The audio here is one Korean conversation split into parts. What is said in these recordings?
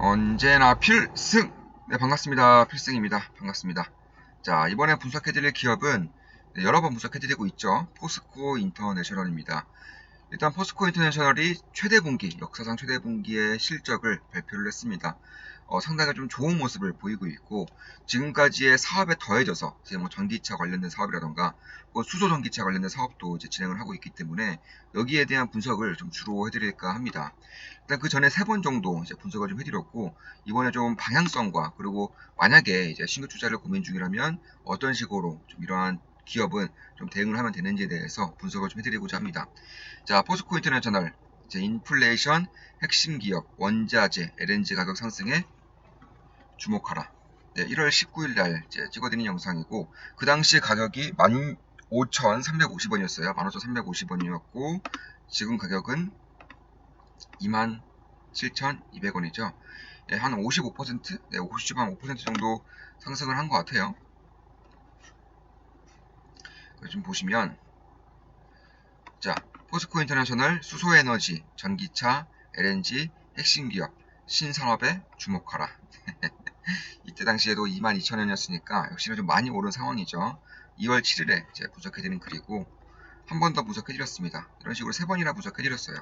언제나 필승! 네, 반갑습니다. 필승입니다. 반갑습니다. 자, 이번에 분석해드릴 기업은 네, 여러 번 분석해드리고 있죠. 포스코 인터내셔널입니다. 일단 포스코 인터내셔널이 최대 분기, 역사상 최대 분기의 실적을 발표를 했습니다. 어, 상당히 좀 좋은 모습을 보이고 있고 지금까지의 사업에 더해져서 이제 뭐 전기차 관련된 사업이라던가 뭐 수소 전기차 관련된 사업도 이제 진행을 하고 있기 때문에 여기에 대한 분석을 좀 주로 해드릴까 합니다. 일단 그 전에 세 번 정도 이제 분석을 좀 해드렸고 이번에 좀 방향성과 그리고 만약에 이제 신규 투자를 고민 중이라면 어떤 식으로 좀 이러한 기업은 좀 대응을 하면 되는지에 대해서 분석을 좀 해드리고자 합니다. 자, 포스코 인터내셔널 인플레이션 핵심 기업 원자재 LNG 가격 상승에 주목하라. 네, 1월 19일 날 찍어드린 영상이고 그 당시 가격이 15,350원이었어요. 15,350원이었고 지금 가격은 27,200원이죠. 예, 한 55%, 네, 50한5% 정도 상승을 한 것 같아요. 좀 보시면 자 포스코 인터내셔널 수소에너지, 전기차, LNG, 핵심 기업, 신산업에 주목하라. 이때 당시에도 22,000원이었으니까 역시나 좀 많이 오른 상황이죠. 2월 7일에 제 분석해드린 글이고 한 번 더 분석해드렸습니다. 이런 식으로 세 번이나 분석해드렸어요.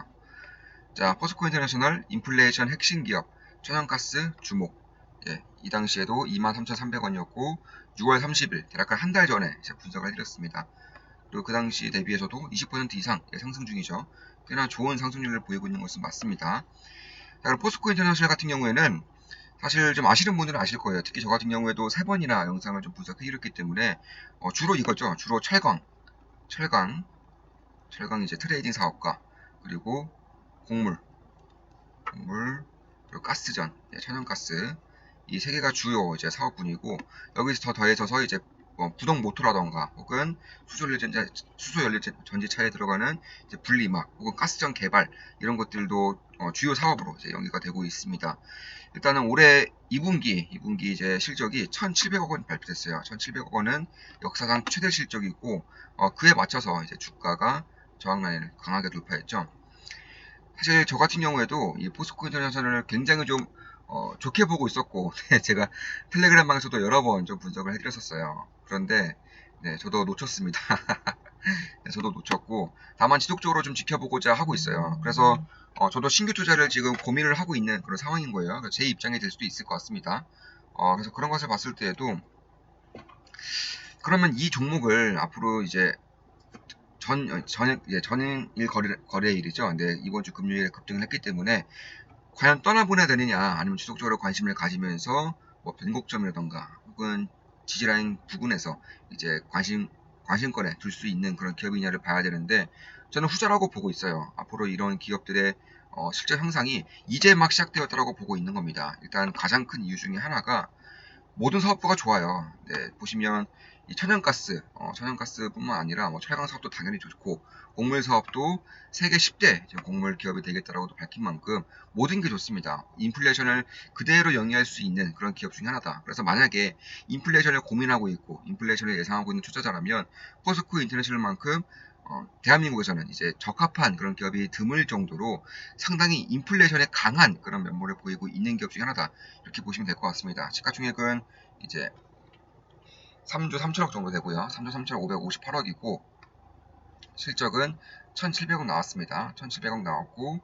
자, 포스코 인터내셔널 인플레이션 핵심 기업 천연가스 주목. 예, 이 당시에도 23,300원이었고 6월 30일 대략 한 달 전에 제 분석을 해드렸습니다. 그리고 그 당시 대비해서도 20% 이상 상승 중이죠. 꽤나 좋은 상승률을 보이고 있는 것은 맞습니다. 자, 포스코 인터내셔널 같은 경우에는 사실 좀 아시는 분들은 아실 거예요. 특히 저 같은 경우에도 세 번이나 영상을 좀 분석해 드렸기 때문에 어, 주로 이거죠. 주로 철강, 철강, 철강 이제 트레이딩 사업과 그리고 곡물, 곡물, 그리고 가스전, 예, 천연가스. 이 세 개가 주요 이제 사업군이고 여기서 더 더해져서 이제 뭐 부동 모터라던가 혹은 수소 연료 전지 수소 연료 전지차에 들어가는 분리막 혹은 가스전 개발 이런 것들도 어, 주요 사업으로 연계가 되고 있습니다. 일단은 올해 2분기 2분기 이제 실적이 1,700억 원 발표됐어요. 1,700억 원은 역사상 최대 실적이고 어, 그에 맞춰서 이제 주가가 저항 라인을 강하게 돌파했죠. 사실 저 같은 경우에도 이 포스코 인터내셔널을 굉장히 좀 어, 좋게 보고 있었고 제가 텔레그램 방에서도 여러 번 좀 분석을 해드렸었어요. 그런데 네, 저도 놓쳤습니다. 네, 저도 놓쳤고 다만 지속적으로 좀 지켜보고자 하고 있어요. 그래서 어, 저도 신규 투자를 지금 고민을 하고 있는 그런 상황인 거예요. 제 입장이 될 수도 있을 것 같습니다. 어, 그래서 그런 것을 봤을 때에도 그러면 이 종목을 앞으로 이제 전, 전, 예, 전일 거래, 거래일이죠. 근데 이번 주 금요일에 급등을 했기 때문에 과연 떠나보내야 되느냐 아니면 지속적으로 관심을 가지면서 뭐 변곡점이라던가 혹은 지지라인 부근에서 이제 관심 관심권에 둘 수 있는 그런 기업이냐를 봐야 되는데 저는 후자라고 보고 있어요. 앞으로 이런 기업들의 어, 실제 향상이 이제 막 시작되었다라고 보고 있는 겁니다. 일단 가장 큰 이유 중에 하나가 모든 사업부가 좋아요. 네, 보시면 이 천연가스, 어, 천연가스뿐만 아니라 뭐 철강 사업도 당연히 좋고 곡물 사업도 세계 10대 곡물 기업이 되겠다라고도 밝힌 만큼 모든 게 좋습니다. 인플레이션을 그대로 영위할 수 있는 그런 기업 중에 하나다. 그래서 만약에 인플레이션을 고민하고 있고 인플레이션을 예상하고 있는 투자자라면 포스코 인터내셔널만큼 어, 대한민국에서는 이제 적합한 그런 기업이 드물 정도로 상당히 인플레이션에 강한 그런 면모를 보이고 있는 기업 중에 하나다. 이렇게 보시면 될 것 같습니다. 시가총액은 이제 3조 3천억 정도 되고요. 3조 3천억 558억이고 실적은 1,700억 나왔습니다. 1,700억 나왔고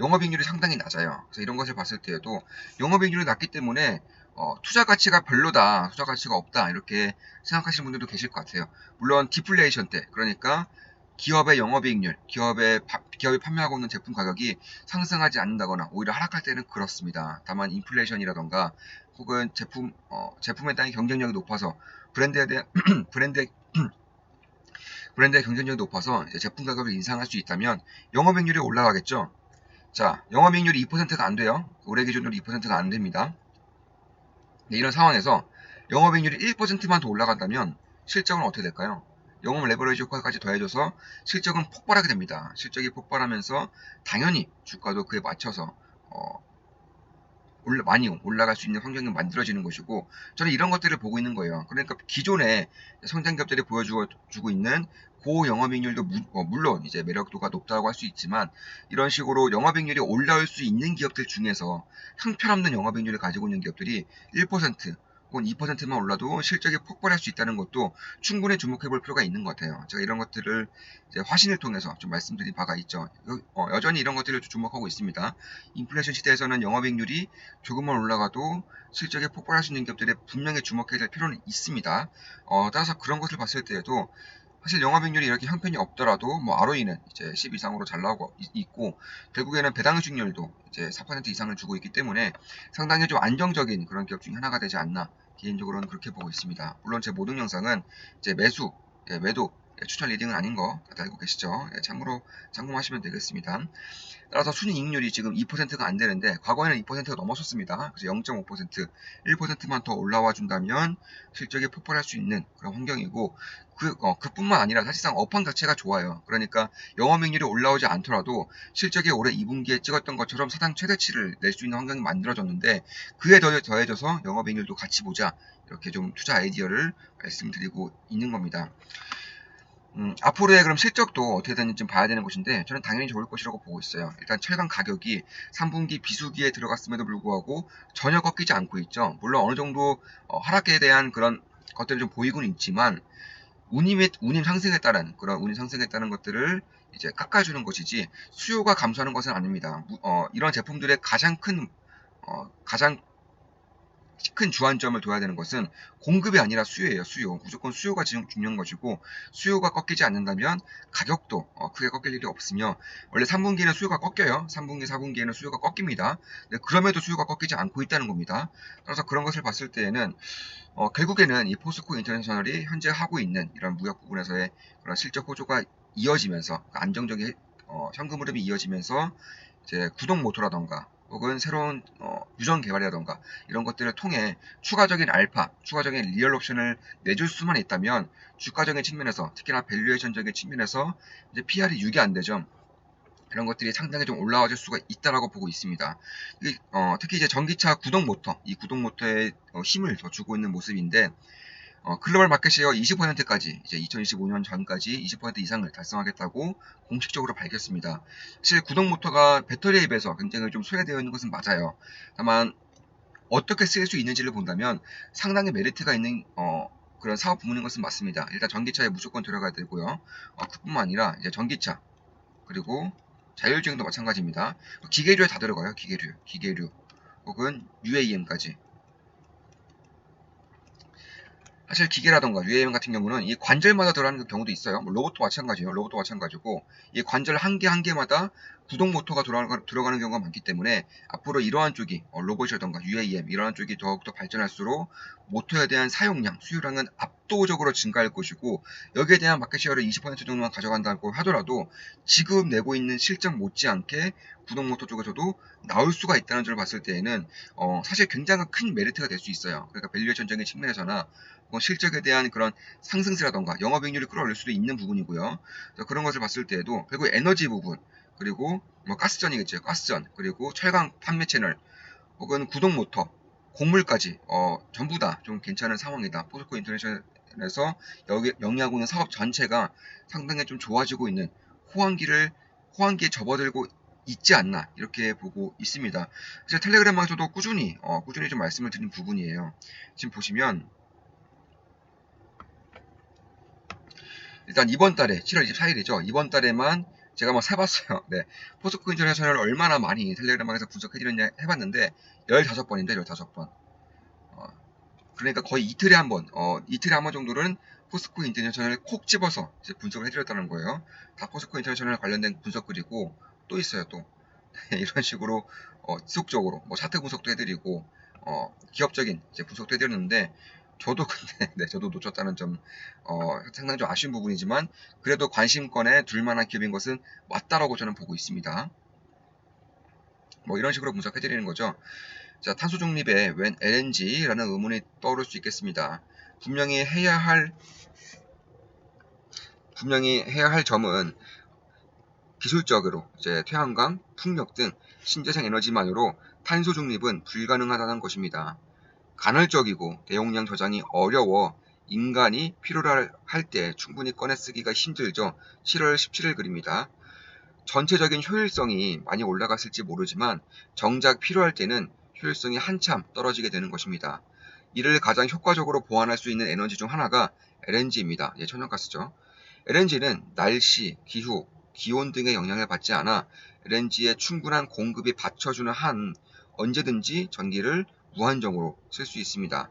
영업이익률이 상당히 낮아요. 그래서 이런 것을 봤을 때에도 영업이익률이 낮기 때문에 어, 투자 가치가 별로다, 투자 가치가 없다 이렇게 생각하시는 분들도 계실 것 같아요. 물론 디플레이션 때 그러니까 기업의 영업이익률, 기업의 기업이 판매하고 있는 제품 가격이 상승하지 않는다거나 오히려 하락할 때는 그렇습니다. 다만 인플레이션이라던가 혹은 제품 어, 제품에 대한 경쟁력이 높아서 브랜드에 대한 브랜드 브랜드의 경쟁력이 높아서 제품 가격을 인상할 수 있다면 영업이익률이 올라가겠죠. 자, 영업이익률이 2%가 안 돼요. 올해 기준으로 2%가 안 됩니다. 네, 이런 상황에서 영업이익률이 1%만 더 올라간다면 실적은 어떻게 될까요? 영업 레버리지 효과까지 더해져서 실적은 폭발하게 됩니다. 실적이 폭발하면서 당연히 주가도 그에 맞춰서 어, 올라, 많이 올라갈 수 있는 환경이 만들어지는 것이고 저는 이런 것들을 보고 있는 거예요. 그러니까 기존에 성장 기업들이 보여주고 있는 고 영업이익률도 무, 어, 물론 이제 매력도가 높다고 할 수 있지만 이런 식으로 영업이익률이 올라올 수 있는 기업들 중에서 형편없는 영업이익률을 가지고 있는 기업들이 1% 혹은 2%만 올라도 실적이 폭발할 수 있다는 것도 충분히 주목해 볼 필요가 있는 것 같아요. 제가 이런 것들을 화신을 통해서 좀 말씀드린 바가 있죠. 여, 어, 여전히 이런 것들을 좀 주목하고 있습니다. 인플레이션 시대에서는 영업이익률이 조금만 올라가도 실적이 폭발할 수 있는 기업들에 분명히 주목해야 될 필요는 있습니다. 어, 따라서 그런 것을 봤을 때에도 사실 영업이익률이 이렇게 형편이 없더라도 뭐 ROE는 이제 10 이상으로 잘 나오고 있고 결국에는 배당 수익률도 이제 4% 이상을 주고 있기 때문에 상당히 좀 안정적인 그런 기업 중에 하나가 되지 않나 개인적으로는 그렇게 보고 있습니다. 물론 제 모든 영상은 이제 매수, 예, 매도, 예, 추천 리딩은 아닌 거 알고 계시죠? 예, 참고로 참고하시면 되겠습니다. 따라서 순이익률이 지금 2%가 안 되는데 과거에는 2%가 넘었었습니다. 그래서 0.5%, 1%만 더 올라와 준다면 실적이 폭발할 수 있는 그런 환경이고 그, 어, 그뿐만 아니라 사실상 업황 자체가 좋아요. 그러니까 영업이익률이 올라오지 않더라도 실적이 올해 2분기에 찍었던 것처럼 사상 최대치를 낼 수 있는 환경이 만들어졌는데 그에 더해, 더해져서 영업이익률도 같이 보자 이렇게 좀 투자 아이디어를 말씀드리고 있는 겁니다. 음, 앞으로의 그럼 실적도 어떻게 되는지 좀 봐야 되는 것인데 저는 당연히 좋을 것이라고 보고 있어요. 일단 철강 가격이 3분기 비수기에 들어갔음에도 불구하고 전혀 꺾이지 않고 있죠. 물론 어느 정도 어, 하락에 대한 그런 것들이 좀 보이고는 있지만 운임의 운임 상승에 따른 그런 운임 상승에 따른 것들을 이제 깎아주는 것이지 수요가 감소하는 것은 아닙니다. 어, 이런 제품들의 가장 큰 어, 가장 큰 주안점을 둬야 되는 것은 공급이 아니라 수요예요. 수요. 무조건 수요가 중요한 것이고 수요가 꺾이지 않는다면 가격도 어, 크게 꺾일 일이 없으며 원래 3분기에는 수요가 꺾여요. 3분기, 4분기에는 수요가 꺾입니다. 그럼에도 수요가 꺾이지 않고 있다는 겁니다. 따라서 그런 것을 봤을 때에는 어, 결국에는 이 포스코 인터내셔널이 현재 하고 있는 이런 무역 부분에서의 그런 실적 호조가 이어지면서 안정적인 어, 현금 흐름이 이어지면서 이제 구동 모토라던가 혹은 새로운 어, 유전 개발이라던가 이런 것들을 통해 추가적인 알파, 추가적인 리얼 옵션을 내줄 수만 있다면 주가적인 측면에서 특히나 밸류에이션적인 측면에서 이제 PR이 6이 안 되죠. 그런 것들이 상당히 좀 올라와줄 수가 있다라고 보고 있습니다. 어, 특히 이제 전기차 구동 모터, 이 구동 모터에 어, 힘을 더 주고 있는 모습인데 어, 글로벌 마켓 쉐어 20%까지 이제 2025년 전까지 20% 이상을 달성하겠다고 공식적으로 밝혔습니다. 사실 구동 모터가 배터리에 비해서 굉장히 좀 소외되어 있는 것은 맞아요. 다만 어떻게 쓰일 수 있는지를 본다면 상당히 메리트가 있는 어, 그런 사업 부문인 것은 맞습니다. 일단 전기차에 무조건 들어가야 되고요. 어, 그뿐만 아니라 이제 전기차 그리고 자율주행도 마찬가지입니다. 기계류에 다 들어가요. 기계류, 기계류 혹은 UAM까지. 사실 기계라던가 UAM 같은 경우는 이 관절마다 들어가는 그 경우도 있어요. 뭐 로봇도 마찬가지예요. 로봇도 마찬가지고 이 관절 한 개 한 개마다 구동 모터가 들어가는, 경우가 많기 때문에 앞으로 이러한 쪽이 어, 로봇이라던가 UAM 이러한 쪽이 더욱더 발전할수록 모터에 대한 사용량, 수요량은 압도적으로 증가할 것이고 여기에 대한 마켓 쉐어를 20% 정도만 가져간다고 하더라도 지금 내고 있는 실적 못지않게 구동 모터 쪽에서도 나올 수가 있다는 점을 봤을 때에는 어, 사실 굉장히 큰 메리트가 될 수 있어요. 그러니까 밸류에이션적인 측면에서나 뭐 실적에 대한 그런 상승세라던가 영업이익률을 끌어올릴 수도 있는 부분이고요. 그런 것을 봤을 때에도 결국 에너지 부분 그리고 뭐 가스전이겠죠. 가스전 그리고 철강 판매 채널 혹은 구동 모터 곡물까지 어, 전부 다 좀 괜찮은 상황이다. 포스코 인터내셔널에서 여기 영위하고 있는 사업 전체가 상당히 좀 좋아지고 있는 호황기를 호황기에 접어들고 있지 않나 이렇게 보고 있습니다. 사실 텔레그램에서도 꾸준히 어, 꾸준히 좀 말씀을 드린 부분이에요. 지금 보시면 일단 이번 달에 7월 24일이죠. 이번 달에만 제가 뭐 세봤어요. 네. 포스코 인터내셔널 얼마나 많이 텔레그램방에서 분석해드렸냐 해봤는데 15번인데 15번. 어, 그러니까 거의 이틀에 한 번, 어, 이틀에 한 번 정도는 포스코 인터내셔널을 콕 집어서 분석을 해드렸다는 거예요. 다 포스코 인터내셔널 관련된 분석글이고 또 있어요 또. 네, 이런 식으로 어, 지속적으로 뭐 차트 분석도 해드리고 어, 기업적인 분석도 해드렸는데 저도 근데 네, 저도 놓쳤다는 점 어, 상당히 좀 아쉬운 부분이지만 그래도 관심권에 둘만한 기업인 것은 맞다라고 저는 보고 있습니다. 뭐 이런 식으로 분석해 드리는 거죠. 자, 탄소 중립에 웬 LNG라는 의문이 떠오를 수 있겠습니다. 분명히 해야 할 분명히 해야 할 점은 기술적으로 이제 태양광, 풍력 등 신재생 에너지만으로 탄소 중립은 불가능하다는 것입니다. 간헐적이고 대용량 저장이 어려워 인간이 필요로 할 때 충분히 꺼내 쓰기가 힘들죠. 7월 17일 글입니다. 전체적인 효율성이 많이 올라갔을지 모르지만 정작 필요할 때는 효율성이 한참 떨어지게 되는 것입니다. 이를 가장 효과적으로 보완할 수 있는 에너지 중 하나가 LNG입니다. 예, 천연가스죠. LNG는 날씨, 기후, 기온 등의 영향을 받지 않아 LNG의 충분한 공급이 받쳐주는 한 언제든지 전기를 무한정으로 쓸 수 있습니다.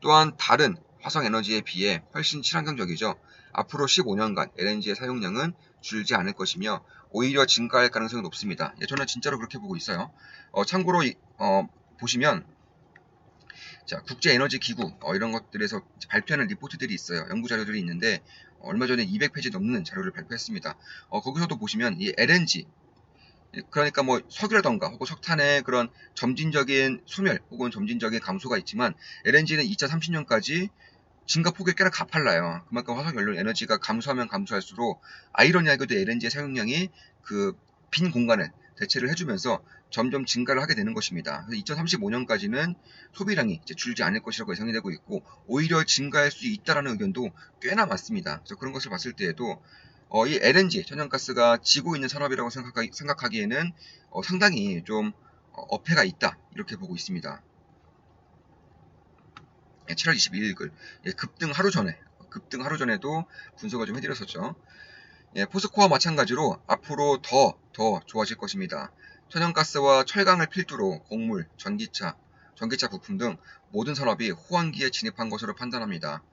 또한 다른 화석 에너지에 비해 훨씬 친환경적이죠. 앞으로 15년간 LNG의 사용량은 줄지 않을 것이며 오히려 증가할 가능성이 높습니다. 예, 저는 진짜로 그렇게 보고 있어요. 어, 참고로 이- 어, 보시면 자, 국제에너지기구 어, 이런 것들에서 발표하는 리포트들이 있어요. 연구 자료들이 있는데 어, 얼마 전에 200페이지 넘는 자료를 발표했습니다. 어, 거기서도 보시면 이 LNG 그러니까 뭐 석유라던가 혹은 석탄의 그런 점진적인 소멸 혹은 점진적인 감소가 있지만 LNG는 2030년까지 증가 폭이 꽤나 가팔라요. 그만큼 화석 연료 에너지가 감소하면 감소할수록 아이러니하게도 LNG의 사용량이 그 빈 공간을 대체를 해주면서 점점 증가를 하게 되는 것입니다. 2035년까지는 소비량이 줄지 않을 것이라고 예상이 되고 있고 오히려 증가할 수 있다라는 의견도 꽤나 많습니다. 그래서 그런 것을 봤을 때에도 어, 이 LNG 천연가스가 지고 있는 산업이라고 생각하기, 생각하 기에는 어, 상당히 좀 어, 어폐가 있다 이렇게 보고 있습니다. 예, 7월 22일 글 예, 급등 하루 전에 급등 하루 전에도 분석을 좀 해드렸었죠. 예, 포스코와 마찬가지로 앞으로 더, 더 좋아질 것입니다. 천연가스와 철강을 필두로 곡물, 전기차, 전기차 부품 등 모든 산업이 호황기에 진입한 것으로 판단합니다.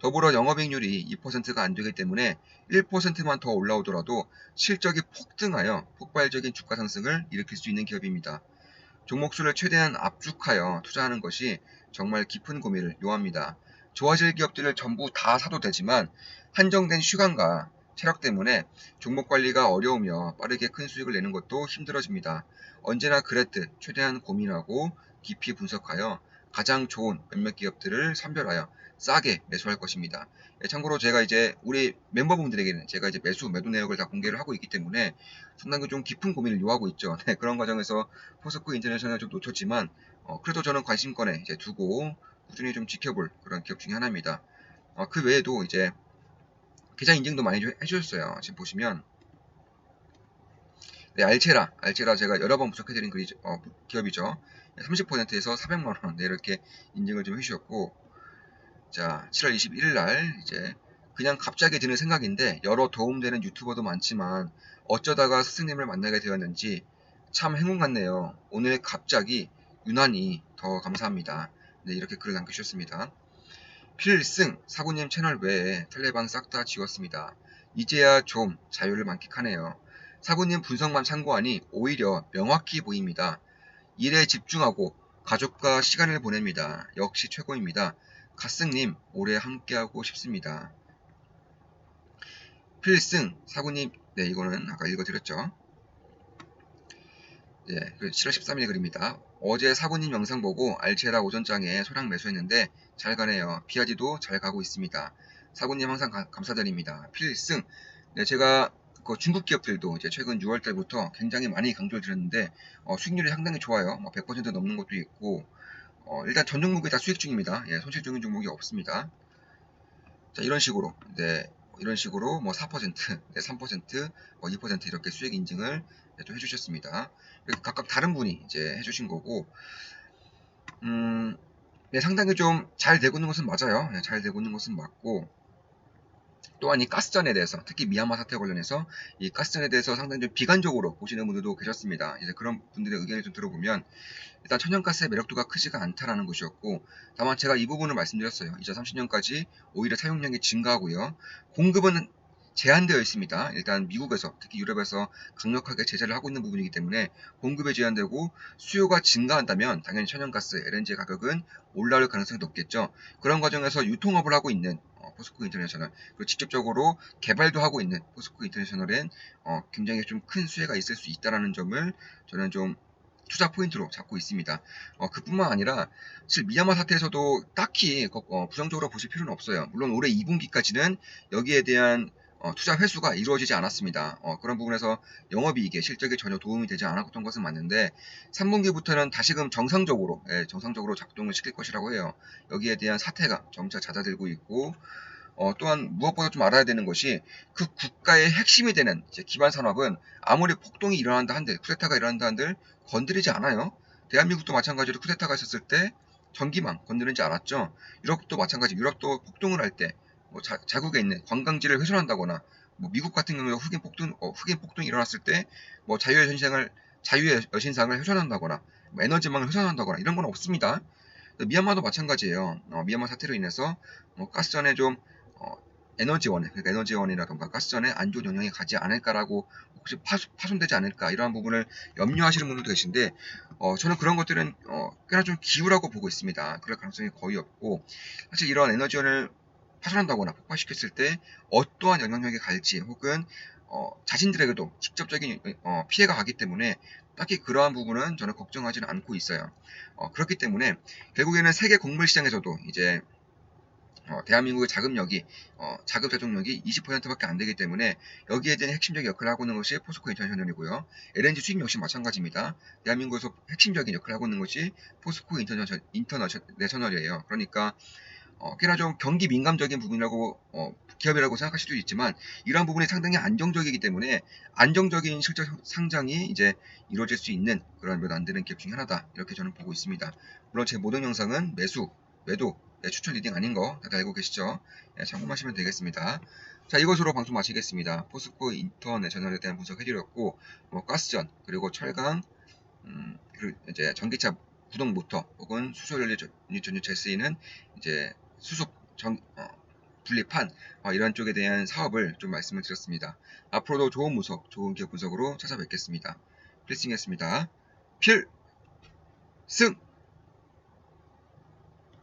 더불어 영업이익률이 2%가 안 되기 때문에 1%만 더 올라오더라도 실적이 폭등하여 폭발적인 주가 상승을 일으킬 수 있는 기업입니다. 종목수를 최대한 압축하여 투자하는 것이 정말 깊은 고민을 요합니다. 좋아질 기업들을 전부 다 사도 되지만 한정된 시간과 체력 때문에 종목 관리가 어려우며 빠르게 큰 수익을 내는 것도 힘들어집니다. 언제나 그랬듯 최대한 고민하고 깊이 분석하여 가장 좋은 몇몇 기업들을 선별하여 싸게 매수할 것입니다. 예, 참고로 제가 이제 우리 멤버분들에게는 제가 이제 매수 매도 내역을 다 공개를 하고 있기 때문에 상당히 좀 깊은 고민을 요하고 있죠. 네, 그런 과정에서 포스코 인터내셔널 좀 놓쳤지만 어, 그래도 저는 관심권에 이제 두고 꾸준히 좀 지켜볼 그런 기업 중에 하나입니다. 어, 그 외에도 이제 계좌 인증도 많이 좀 해주셨어요. 지금 보시면 네, 알체라, 알체라 제가 여러 번 분석해드린 그 어, 기업이죠. 30%에서 400만 원 네, 이렇게 인증을 좀 해주셨고, 자 7월 21일 날 이제 그냥 갑자기 드는 생각인데 여러 도움되는 유튜버도 많지만 어쩌다가 스승님을 만나게 되었는지 참 행운 같네요. 오늘 갑자기 유난히 더 감사합니다. 네, 이렇게 글을 남겨주셨습니다. 필승 사구님 채널 외에 텔레방 싹 다 지웠습니다. 이제야 좀 자유를 만끽하네요. 사구님 분석만 참고하니 오히려 명확히 보입니다. 일에 집중하고 가족과 시간을 보냅니다. 역시 최고입니다. 갓승님 올해 함께하고 싶습니다. 필승 사구님 네 이거는 아까 읽어드렸죠. 예, 그 7월 13일 글입니다. 어제 사부님 영상 보고 알체라 오전장에 소량 매수했는데 잘 가네요. 비아지도 잘 가고 있습니다. 사부님 항상 가- 감사드립니다. 필승. 네, 제가 그 중국 기업들도 이제 최근 6월 달부터 굉장히 많이 강조를 드렸는데 어, 수익률이 상당히 좋아요. 뭐 100% 넘는 것도 있고 어, 일단 전 종목이 다 수익 중입니다. 예, 손실 중인 종목이 없습니다. 자, 이런 식으로 네, 이런 식으로 뭐 4%, 네, 3%, 뭐 2% 이렇게 수익 인증을 네, 또 해주셨습니다. 그리고 각각 다른 분이 이제 해주신 거고, 음, 네, 상당히 좀 잘 되고 있는 것은 맞아요. 네, 잘 되고 있는 것은 맞고, 또한 이 가스전에 대해서, 특히 미얀마 사태 관련해서 이 가스전에 대해서 상당히 좀 비관적으로 보시는 분들도 계셨습니다. 이제 그런 분들의 의견을 좀 들어보면, 일단 천연가스의 매력도가 크지가 않다라는 것이었고, 다만 제가 이 부분을 말씀드렸어요. 2030년까지 오히려 사용량이 증가하고요. 공급은 제한되어 있습니다. 일단 미국에서 특히 유럽에서 강력하게 제재를 하고 있는 부분이기 때문에 공급에 제한되고 수요가 증가한다면 당연히 천연가스 LNG 가격은 올라올 가능성이 높겠죠. 그런 과정에서 유통업을 하고 있는 어, 포스코 인터내셔널 그리고 직접적으로 개발도 하고 있는 포스코 인터내셔널엔 어, 굉장히 좀 큰 수혜가 있을 수 있다라는 점을 저는 좀 투자 포인트로 잡고 있습니다. 어, 그뿐만 아니라 사실 미얀마 사태에서도 딱히 거- 어, 부정적으로 보실 필요는 없어요. 물론 올해 2분기까지는 여기에 대한 어, 투자 회수가 이루어지지 않았습니다. 어, 그런 부분에서 영업이익에 실적에 전혀 도움이 되지 않았던 것은 맞는데 3분기부터는 다시금 정상적으로 예, 정상적으로 작동을 시킬 것이라고 해요. 여기에 대한 사태가 점차 잦아들고 있고 어, 또한 무엇보다 좀 알아야 되는 것이 그 국가의 핵심이 되는 기반 산업은 아무리 폭동이 일어난다 한들 쿠데타가 일어난다 한들 건드리지 않아요. 대한민국도 마찬가지로 쿠데타가 있었을 때 전기망 건드리지 않았죠. 유럽도 마찬가지. 유럽도 폭동을 할때 뭐 자 국에 있는 관광지를 훼손한다거나 뭐 미국 같은 경우에 흑인 폭동 어, 흑인 폭동이 일어났을 때 뭐 자유의 여신상을 자유의 여신상을 훼손한다거나 뭐 에너지망을 훼손한다거나 이런 건 없습니다. 미얀마도 마찬가지예요. 어, 미얀마 사태로 인해서 뭐 가스전에 좀 어, 에너지원에 그러니까 에너지원이라던가 가스전에 안 좋은 영향이 가지 않을까라고 혹시 파손, 파손되지 않을까 이러한 부분을 염려하시는 분들도 계신데 어, 저는 그런 것들은 어, 꽤나 좀 기우라고 보고 있습니다. 그럴 가능성이 거의 없고 사실 이런 에너지원을 파손한다거나 폭파시켰을 때 어떠한 영향력이 갈지 혹은 어, 자신들에게도 직접적인 어, 피해가 가기 때문에 딱히 그러한 부분은 저는 걱정하지는 않고 있어요. 어, 그렇기 때문에 결국에는 세계 곡물 시장에서도 이제 어, 대한민국의 자금력이 어, 자금 자족력이 20%밖에 안 되기 때문에 여기에 대한 핵심적인 역할을 하고 있는 것이 포스코 인터내셔널이고요. LNG 수입 역시 마찬가지입니다. 대한민국에서 핵심적인 역할을 하고 있는 것이 포스코 인터내셔, 인터내셔널이에요. 그러니까 어, 꽤나 좀 경기 민감적인 부분이라고 어, 기업이라고 생각할 수도 있지만 이러한 부분이 상당히 안정적이기 때문에 안정적인 실적 상장이 이제 이루어질 수 있는 그런 몇 안 되는 기업 중에 하나다 이렇게 저는 보고 있습니다. 물론 제 모든 영상은 매수, 매도, 예, 추천 리딩 아닌 거 다들 알고 계시죠? 예, 참고하시면 되겠습니다. 자 이것으로 방송 마치겠습니다. 포스코 인터내셔널에 대한 분석해드렸고 뭐 가스전 그리고 철강 음, 그리고 이제 전기차 구동 모터 혹은 수소 연료 전유체에 쓰이는 이제 수소 전, 어, 분리판 어, 이런 쪽에 대한 사업을 좀 말씀을 드렸습니다. 앞으로도 좋은 분석, 좋은 기업 분석으로 찾아뵙겠습니다. 필승이었습니다. 필승!